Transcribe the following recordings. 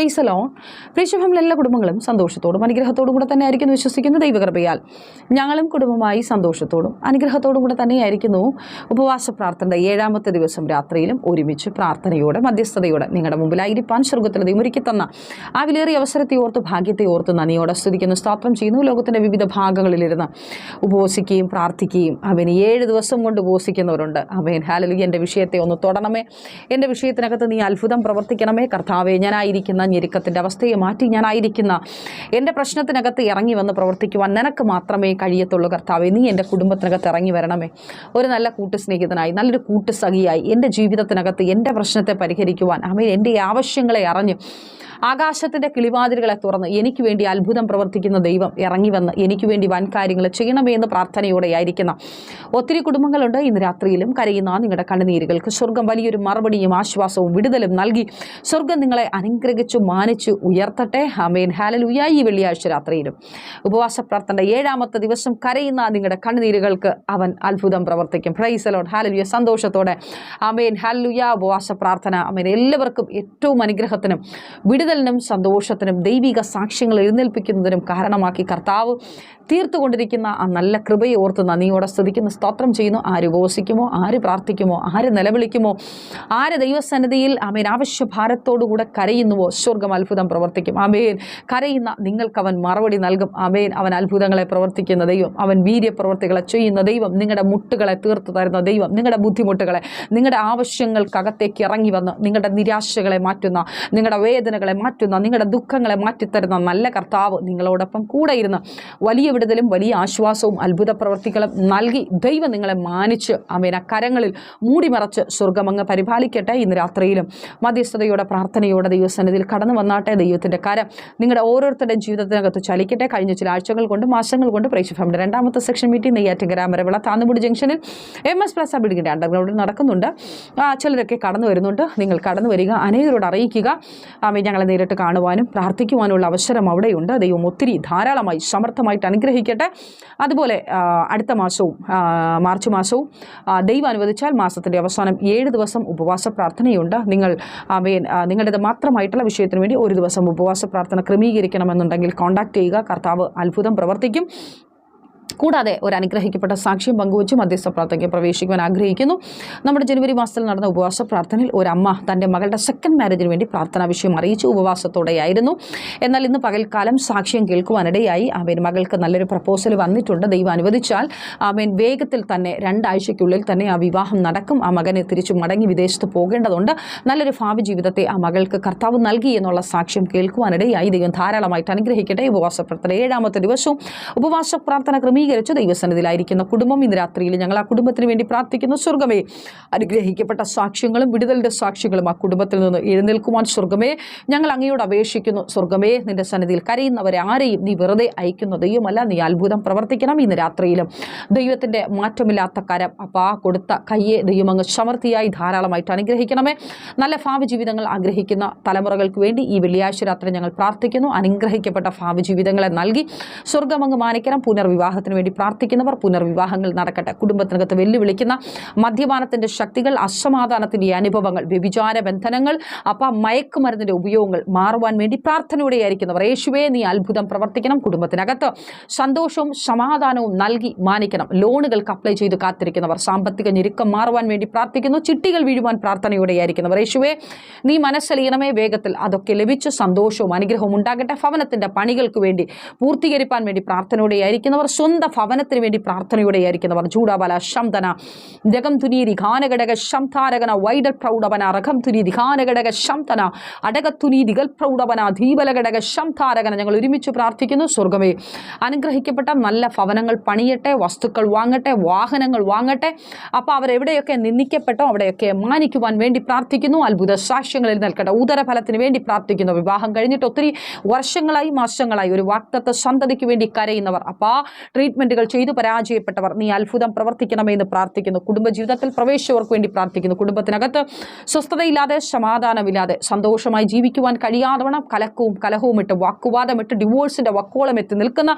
പ്രൈസലോ പ്രീശഭമിൽ എല്ലാ കുടുംബങ്ങളും സന്തോഷത്തോടും അനുഗ്രഹത്തോടും കൂടെ തന്നെ വിശ്വസിക്കുന്ന ദൈവകൃപയാൽ. ഞങ്ങളും കുടുംബമായി സന്തോഷത്തോടും അനുഗ്രഹത്തോടും കൂടെ തന്നെയായിരിക്കുന്നു. ഉപവാസ പ്രാർത്ഥനയുടെ ഏഴാമത്തെ ദിവസം രാത്രിയിലും ഒരുമിച്ച് പ്രാർത്ഥനയോടെ മധ്യസ്ഥതയോടെ നിങ്ങളുടെ മുമ്പിലായിരിക്കാൻ സ്വർഗത്തിൽ ദൈവമൊരുക്കി തന്ന ആ വിലേറിയ അവസരത്തെ ഓർത്ത് ഭാഗ്യത്തെ ഓർത്ത് നന്ദിയോടെ സ്തുതിക്കുന്നു. സ്തോത്രം ചെയ്യുന്നു. ലോകത്തിന്റെ വിവിധ ഭാഗങ്ങളിലിരുന്ന് ഉപവസിക്കുകയും പ്രാർത്ഥിക്കുകയും അവന് ഏഴ് ദിവസം കൊണ്ട് ഉപവസിക്കുന്നവരുണ്ട്. അവൻ ഹാലലു എന്റെ വിഷയത്തെ ഒന്ന് തൊടണമേ. എന്റെ വിഷയത്തിനകത്ത് നീ അത്ഭുതം പ്രവർത്തിക്കണമേ. കർത്താവെ ഞാനായിരിക്കുന്ന ഞെരുക്കത്തിന്റെ അവസ്ഥയെ മാറ്റി ഞാനായിരിക്കുന്ന എന്റെ പ്രശ്നത്തിനകത്ത് ഇറങ്ങി വന്ന് പ്രവർത്തിക്കുവാൻ നിനക്ക് മാത്രമേ കഴിയത്തുള്ളൂ കർത്താവെ. നീ എന്റെ കുടുംബത്തിനകത്ത് ഇറങ്ങി വരണമേ. ഒരു നല്ല കൂട്ടുസ്നേഹിതനായി നല്ലൊരു കൂട്ടുസഖിയായി എന്റെ ജീവിതത്തിനകത്ത് എന്റെ പ്രശ്നത്തെ പരിഹരിക്കുവാൻ അവൻ എന്റെ ആവശ്യങ്ങളെ അറിഞ്ഞ് ആകാശത്തിന്റെ കിളിവാതിലുകളെ തുറന്ന് എനിക്ക് വേണ്ടി അത്ഭുതം പ്രവർത്തിക്കുന്ന ദൈവം ഇറങ്ങി വന്ന് എനിക്ക് വേണ്ടി വൻ കാര്യങ്ങൾ ചെയ്യണമേ എന്ന് പ്രാർത്ഥനയോടെ ആയിരിക്കുന്ന ഒത്തിരി കുടുംബങ്ങളുണ്ട്. ഇന്ന് രാത്രിയിലും കരയുന്ന നിങ്ങളുടെ കണ്ണുനീരുകൾക്ക് സ്വർഗം വലിയൊരു മറുപടിയും ആശ്വാസവും വിടുതലും നൽകി സ്വർഗം നിങ്ങളെ അനുഗ്രഹിച്ചു മാനിച്ചു ഉയർത്തട്ടെ. ഹമേൻ ഹാലലുയായി ഈ വെള്ളിയാഴ്ച രാത്രിയിലും ഉപവാസ പ്രാർത്ഥന ഏഴാമത്തെ ദിവസം കരയുന്ന നിങ്ങളുടെ കണ്ണുനീരുകൾക്ക് അവൻ അത്ഭുതം പ്രവർത്തിക്കും. പ്രൈസലോൺ ഹാലലുയ സന്തോഷത്തോടെ. അമേൻ ഹാലലുയ ഉപവാസ പ്രാർത്ഥന. അമേൻ എല്ലാവർക്കും ഏറ്റവും അനുഗ്രഹത്തിനും വിടുതലിനും സന്തോഷത്തിനും ദൈവിക സാക്ഷ്യങ്ങൾ എഴുന്നേൽപ്പിക്കുന്നതിനും കാരണമാക്കി കർത്താവ് തീർത്തുകൊണ്ടിരിക്കുന്ന ആ നല്ല കൃപയെ ഓർത്ത് നന്ദിയോടെ സ്തുതിക്കുന്ന സ്തോത്രം ചെയ്യുന്നു. ആര് ഉപവസിക്കുമോ ആര് പ്രാർത്ഥിക്കുമോ ആര് നിലവിളിക്കുമോ ആര് ദൈവസന്നിധിയിൽ അമേൻ ആവശ്യഭാരത്തോടുകൂടെ കരയുന്നുവോ സ്വർഗം അത്ഭുതം പ്രവർത്തിക്കും. ആമേൻ. കരയുന്ന നിങ്ങൾക്ക് അവൻ മറുപടി നൽകും. അമേൻ അവൻ അത്ഭുതങ്ങളെ പ്രവർത്തിക്കുന്ന ദൈവം. അവൻ വീര്യപ്രവർത്തികളെ ചെയ്യുന്ന ദൈവം. നിങ്ങളുടെ മുട്ടുകളെ തീർത്തു തരുന്ന ദൈവം. നിങ്ങളുടെ ബുദ്ധിമുട്ടുകളെ നിങ്ങളുടെ ആവശ്യങ്ങൾക്കകത്തേക്ക് ഇറങ്ങി വന്ന് നിങ്ങളുടെ നിരാശകളെ മാറ്റുന്ന നിങ്ങളുടെ വേദനകളെ മാറ്റുന്ന നിങ്ങളുടെ ദുഃഖങ്ങളെ മാറ്റിത്തരുന്ന നല്ല കർത്താവ് നിങ്ങളോടൊപ്പം കൂടെ ഇരുന്ന് വലിയ വിടുതലും വലിയ ആശ്വാസവും അത്ഭുത പ്രവർത്തികളും നൽകി ദൈവം നിങ്ങളെ മാനിച്ച് അമേന കരങ്ങളിൽ മൂടിമറച്ച് സ്വർഗമങ്ങ് പരിപാലിക്കട്ടെ ഇന്ന് രാത്രിയിലും. മധ്യസ്ഥതയോടെ പ്രാർത്ഥനയോടെ ദൈവസന്നിധിയിൽ കടന്നു വന്നാട്ടെ ദൈവത്തിന്റെ കരം. നിങ്ങളുടെ ഓരോരുത്തരുടെയും ജീവിതത്തിനകത്ത് ചലിക്കട്ടെ. കഴിഞ്ഞ ചില ആഴ്ചകൾ കൊണ്ട് മാസങ്ങൾ കൊണ്ട് പ്രേക്ഷഫമിന്റെ രണ്ടാമത്തെ സെക്ഷൻ മീറ്റിംഗ് നെയ്യാറ്റിങ്കര മരവിള താന്നുമുടി ജംഗ്ഷനിൽ എം എസ് പ്ലസ് ബിൽഡിങ്ങിന്റെ അണ്ടർഗ്രൗണ്ടിൽ നടക്കുന്നുണ്ട്. ചിലരൊക്കെ കടന്നു വരുന്നുണ്ട്. നിങ്ങൾ കടന്നു വരിക അനേകരോട് അറിയിക്കുക. ആമേ ഞങ്ങളെ നേരിട്ട് കാണുവാനും പ്രാർത്ഥിക്കുവാനുള്ള അവസരം അവിടെയുണ്ട്. ദൈവം ഒത്തിരി ധാരാളമായി സമർത്ഥമായിട്ട് അനുഗ്രഹിക്കട്ടെ അതുപോലെ അടുത്ത മാസവും മാർച്ച് മാസവും ദൈവം അനുവദിച്ചാൽ മാസത്തിന്റെ അവസാനം ഏഴ് ദിവസം ഉപവാസ പ്രാർത്ഥനയുണ്ട്. നിങ്ങൾ ആമേൻ ആ, നിങ്ങളുടേത് മാത്രമായിട്ടുള്ള വിഷയത്തിന് വേണ്ടി ഒരു ദിവസം ഉപവാസ പ്രാർത്ഥന ക്രമീകരിക്കണമെന്നുണ്ടെങ്കിൽ കോൺടാക്ട് ചെയ്യുക. കർത്താവ് അത്ഭുതം പ്രവർത്തിക്കും. കൂടാതെ ഒരു അനുഗ്രഹിക്കപ്പെട്ട സാക്ഷ്യം പങ്കുവച്ച് മധ്യസ്ഥ പ്രാർത്ഥനയ്ക്ക് പ്രവേശിക്കുവാൻ ആഗ്രഹിക്കുന്നു. നമ്മുടെ ജനുവരി മാസത്തിൽ നടന്ന ഉപവാസ പ്രാർത്ഥനയിൽ ഒരമ്മ തന്റെ മകളുടെ സെക്കൻഡ് മാരേജിന് വേണ്ടി പ്രാർത്ഥനാ വിഷയം അറിയിച്ചു ഉപവാസത്തോടെയായിരുന്നു. എന്നാൽ ഇന്ന് പകൽക്കാലം സാക്ഷ്യം കേൾക്കുവാനിടയായി. ആമേൻ മകൾക്ക് നല്ലൊരു പ്രപ്പോസൽ വന്നിട്ടുണ്ട്. ദൈവം അനുവദിച്ചാൽ ആമേൻ വേഗത്തിൽ തന്നെ രണ്ടാഴ്ചയ്ക്കുള്ളിൽ തന്നെ ആ വിവാഹം നടക്കും. ആ മകനെ തിരിച്ചു മടങ്ങി വിദേശത്ത് പോകേണ്ടതുണ്ട്. നല്ലൊരു ഭാവി ജീവിതത്തെ ആ മകൾക്ക് കർത്താവ് നൽകി എന്നുള്ള സാക്ഷ്യം കേൾക്കുവാനിടയായി. ദൈവം ധാരാളമായിട്ട് അനുഗ്രഹിക്കട്ടെ. ഉപവാസ പ്രാർത്ഥന ഏഴാമത്തെ ദിവസവും. ഉപവാസ പ്രാർത്ഥന ക്രമീകരിച്ച് ദൈവസന്നിധിയിലായിരിക്കുന്ന കുടുംബം ഇന്ന് രാത്രിയിൽ ഞങ്ങൾ ആ കുടുംബത്തിന് വേണ്ടി പ്രാർത്ഥിക്കുന്നു. സ്വർഗമേ അനുഗ്രഹിക്കപ്പെട്ട സാക്ഷ്യങ്ങളും വിടുതലിന്റെ സാക്ഷ്യങ്ങളും ആ കുടുംബത്തിൽ നിന്ന് എഴുന്നേൽക്കുവാൻ സ്വർഗമേ ഞങ്ങൾ അങ്ങയോട് അപേക്ഷിക്കുന്നു. സ്വർഗമേ നിന്റെ സന്നിധിയിൽ കരയുന്നവരെ ആരെയും നീ വെറുതെ അയക്കുന്ന ദൈവമല്ല. നീ അത്ഭുതം പ്രവർത്തിക്കണം ഇന്ന് രാത്രിയിലും. ദൈവത്തിന്റെ മാറ്റമില്ലാത്ത കരം അപ്പം ആ കൊടുത്ത കയ്യെ ദൈവം അങ്ങ് സമൃദ്ധിയായി ധാരാളമായിട്ട് അനുഗ്രഹിക്കണമേ. നല്ല ഭാവി ജീവിതങ്ങൾ ആഗ്രഹിക്കുന്ന തലമുറകൾക്ക് വേണ്ടി ഈ വെള്ളിയാഴ്ച രാത്രി ഞങ്ങൾ പ്രാർത്ഥിക്കുന്നു. അനുഗ്രഹിക്കപ്പെട്ട ഭാവി ജീവിതങ്ങളെ നൽകി സ്വർഗമങ്ങ് മാനിക്കണം. പുനർവിവാഹത്തിന് വേണ്ടി പ്രാർത്ഥിക്കുന്നവർ പുനർവിവാഹങ്ങൾ നടക്കട്ടെ. കുടുംബത്തിനകത്ത് വെല്ലുവിളിക്കുന്ന മദ്യപാനത്തിന്റെ ശക്തികൾ അസമാധാനത്തിന്റെ അനുഭവങ്ങൾ വ്യഭിചാര ബന്ധനങ്ങൾ അപ്പം മയക്കുമരുന്നിന്റെ ഉപയോഗങ്ങൾ മാറുവാൻ വേണ്ടി പ്രാർത്ഥനയോടെയായിരിക്കുന്നവർ. യേശുവേ നീ അത്ഭുതം പ്രവർത്തിക്കണം കുടുംബത്തിനകത്ത്. സന്തോഷവും സമാധാനവും നൽകി മാനിക്കണം. ലോണുകൾക്ക് അപ്ലൈ ചെയ്ത് കാത്തിരിക്കുന്നവർ സാമ്പത്തിക ഞെരുക്കം മാറുവാൻ വേണ്ടി പ്രാർത്ഥിക്കുന്നു. ചിട്ടികൾ വീഴുവാൻ പ്രാർത്ഥനയോടെയായിരിക്കുന്നവർ. യേശുവേ നീ മനസ്സലിയണമേ. വേഗത്തിൽ അതൊക്കെ ലഭിച്ച് സന്തോഷവും അനുഗ്രഹവും ഉണ്ടാകട്ടെ. ഭവനത്തിന്റെ പണികൾക്ക് വേണ്ടി പൂർത്തീകരിപ്പാൻ വേണ്ടി പ്രാർത്ഥനയോടെയായിരിക്കുന്നവർ. സ്വന്തം ഭവനത്തിന് വേണ്ടി പ്രാർത്ഥനയോടെയായിരിക്കുന്നവർ ചൂടാബല ശംതന ജഗം തുനീരി ഘാനഘടക ശംധാരകന വൈഡൽ പ്രൗഢവന റഖം തുനീതി ഘാനഘടക ശംതന അടകത്തുനീ ദിഗൽ പ്രൗഢവന ധീപലഘടക ശംധാരകന ഞങ്ങൾ ഒരുമിച്ച് പ്രാർത്ഥിക്കുന്നു. സ്വർഗമേ അനുഗ്രഹിക്കപ്പെട്ട നല്ല ഭവനങ്ങൾ പണിയട്ടെ വസ്തുക്കൾ വാങ്ങട്ടെ വാഹനങ്ങൾ വാങ്ങട്ടെ. അപ്പോൾ അവരെവിടെയൊക്കെ നിന്ദിക്കപ്പെട്ടോ അവിടെയൊക്കെ മാനിക്കുവാൻ വേണ്ടി പ്രാർത്ഥിക്കുന്നു. അത്ഭുത സാക്ഷ്യങ്ങളിൽ നിൽക്കട്ടെ. ഉദരഫലത്തിന് വേണ്ടി പ്രാർത്ഥിക്കുന്നു. വിവാഹം കഴിഞ്ഞിട്ട് ഒത്തിരി വർഷങ്ങളായി മാസങ്ങളായി ഒരു വാക്തത്വ സന്തതിക്ക് വേണ്ടി കരയുന്നവർ. അപ്പോൾ ട്രീറ്റ്മെന്റുകൾ ചെയ്തു പരാജയപ്പെട്ടവർ. നീ അത്ഭുതം പ്രവർത്തിക്കണമെന്ന് പ്രാർത്ഥിക്കുന്നു. കുടുംബജീവിതത്തിൽ പ്രവേശിച്ചവർക്ക് വേണ്ടി പ്രാർത്ഥിക്കുന്നു. കുടുംബത്തിനകത്ത് സ്വസ്ഥതയില്ലാതെ സമാധാനമില്ലാതെ സന്തോഷമായി ജീവിക്കുവാൻ കഴിയാതവണ്ണം കലക്കവും കലഹവും ഇട്ട് വാക്കുവാദമിട്ട് ഡിവോഴ്സിന്റെ വക്കോളം എത്തി നിൽക്കുന്ന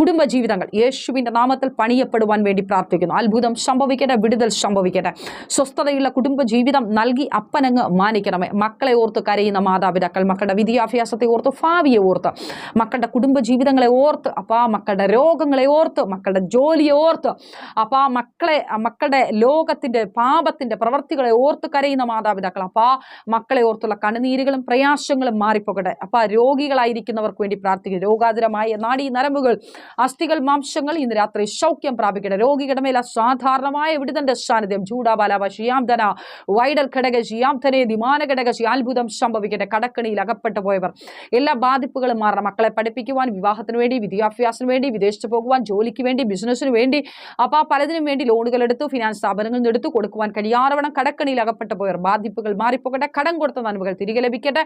കുടുംബജീവിതങ്ങൾ യേശുവിന്റെ നാമത്തിൽ പണിയപ്പെടുവാൻ വേണ്ടി പ്രാർത്ഥിക്കുന്നു. അത്ഭുതം സംഭവിക്കട്ടെ വിടുതൽ സംഭവിക്കട്ടെ. സ്വസ്ഥതയുള്ള കുടുംബജീവിതം നൽകി അപ്പനങ്ങ് മാനിക്കണമേ. മക്കളെ ഓർത്ത് കരയുന്ന മാതാപിതാക്കൾ മക്കളുടെ വിദ്യാഭ്യാസത്തെ ഓർത്ത് ഭാവിയെ ഓർത്ത് മക്കളുടെ കുടുംബജീവിതങ്ങളെ ഓർത്ത് അപ്പാ മക്കളുടെ രോഗങ്ങളെ ഓർത്ത് മക്കളുടെ ജോലിയെ ഓർത്ത്. ആ മക്കളെ മക്കളുടെ ലോകത്തിന്റെ പാപത്തിന്റെ പ്രവൃത്തികളെ ഓർത്ത് കരയുന്ന മാതാപിതാക്കൾ അപ്പാ മക്കളെ ഓർത്തുള്ള കണ്ണുനീരുകളും പ്രയാസങ്ങളും മാറിപ്പോകട്ടെ. അപ്പാ രോഗികളായിരിക്കുന്നവർക്ക് വേണ്ടി പ്രാർത്ഥിക്കുക രോഗാതുരമായ നാടി നരമ്പുകൾ അസ്ഥികൾ മാംസങ്ങൾ ഇന്ന് രാത്രി സൗഖ്യം പ്രാപിക്കട്ടെ. രോഗികളുടെ മേൽ അസാധാരണമായ വിടുതന്റെ സാന്നിധ്യം. ചൂടാബാലാവ ഷിയാംധന വൈഡൽ ഘടക ഷിയാംധനെ ദിമാന ഘടക അത്ഭുതം സംഭവിക്കട്ടെ. കടക്കണിയിൽ അകപ്പെട്ടു പോയവർ. എല്ലാ ബാധിപ്പുകളും മാറണം. മക്കളെ പഠിപ്പിക്കുവാൻ വിവാഹത്തിന് വേണ്ടി വിദ്യാഭ്യാസത്തിന് വേണ്ടി വിദേശത്ത് പോകുവാൻ ജോലിക്ക് വേണ്ടി ബിസിനസ്സിന് വേണ്ടി അപ്പോൾ പലതിനും വേണ്ടി ലോണുകൾ എടുത്തു ഫിനാൻസ് സ്ഥാപനങ്ങളിൽ നിന്ന് എടുത്തു കൊടുക്കുവാൻ കഴിയാറവണം കടക്കണിയിൽ അകപ്പെട്ടു പോയവർ. ബാധിപ്പുകൾ മാറിപ്പോകട്ടെ കടം കൊടുത്ത നന്മകൾ തിരികെ ലഭിക്കട്ടെ.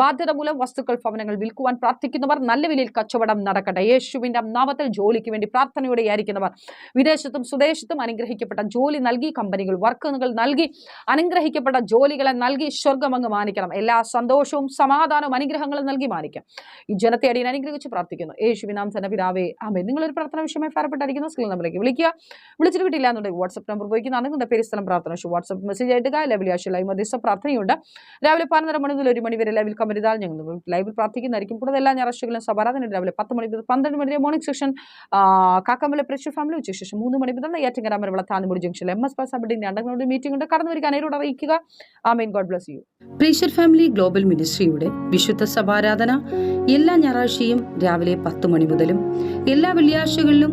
ബാധ്യത മൂലം വസ്തുക്കൾ ഭവനങ്ങൾ വിൽക്കുവാൻ പ്രാർത്ഥിക്കുന്നവർ നല്ല വിലയിൽ കച്ചവടം നടക്കട്ടെ. യേശുവിന്റെ നാമത്തിൽ ജോലിക്ക് വേണ്ടി പ്രാർത്ഥനയോടെ ആയിരിക്കുന്നവർ. വിദേശത്തും സ്വദേശത്തും അനുഗ്രഹിക്കപ്പെട്ട ജോലി നൽകി കമ്പനികൾ വർക്കുകൾ നൽകി അനുഗ്രഹിക്കപ്പെട്ട ജോലികളെ നൽകി സ്വർഗം അങ്ങ് മാനിക്കണം. എല്ലാ സന്തോഷവും സമാധാനവും അനുഗ്രഹങ്ങളും നൽകി മാനിക്കാം. ഈ ജനത്തെ അടിയൻ അനുഗ്രഹിച്ച് പ്രാർത്ഥിക്കുന്നു. യേശുവിനാം തന്നെ പിതാവേ ആമേ നിങ്ങളൊരു പ്രാർത്ഥന വിഷയമായി ഫലപ്പെട്ടായിരിക്കുന്ന സ്കിൽ നമ്പറിലേക്ക് വിളിക്കുക. വിളിച്ചിട്ട് കിട്ടില്ല എന്നുണ്ടെങ്കിൽ വാട്സ്ആപ്പ് നമ്പർ ഉപയോഗിക്കുന്നതാണ് നിങ്ങളുടെ പേര് സ്ഥലം പ്രാർത്ഥന ഷോ വാട്സ്ആപ്പ് മെസ്സേജ് ആയിട്ട് ലൈവ് ആശയ ലൈവ് മധ്യസ്ഥ പ്രാർത്ഥനയുണ്ട്. രാവിലെ പതിനൊന്നര മണി മുതൽ ഒരു മണി വരെ ലൈവിൽ കമ്പനിതാൽ ഞങ്ങൾ ലൈവിൽ പ്രാർത്ഥിക്കുന്നതായിരിക്കും. കൂടുതൽ എല്ലാ ഞായറാഴ്ചകളും സഭാരാധന രാവിലെ പത്ത് മണി മുതൽ പന്ത്രണ്ട് മണി വരെ മോർണിംഗ് സെഷൻ കാക്കമ്പല പ്രേക്ഷ ഫാമിലി ഉച്ച ശേഷം മൂന്ന് മണി മുതൽ നെയ്യാറ്റിങ്കര വരെ താന്നുമുടി ജംഗ്ഷനിൽ എം എസ് പാസ് അബിഡിന്റെ അണ്ടങ്ങളുടെ മീറ്റിംഗ് ഉണ്ട്. കടന്നു വരിക അനേരോട് അറിയിക്കുക. ആമീൻ God bless you pressure family global മിനിസ്ട്രിയുടെ വിശുദ്ധ സഭാരാധന എല്ലാ ഞായറാഴ്ചയും രാവിലെ പത്ത് മണി മുതലും എല്ലാ വെള്ളിയാഴ്ചകളിലും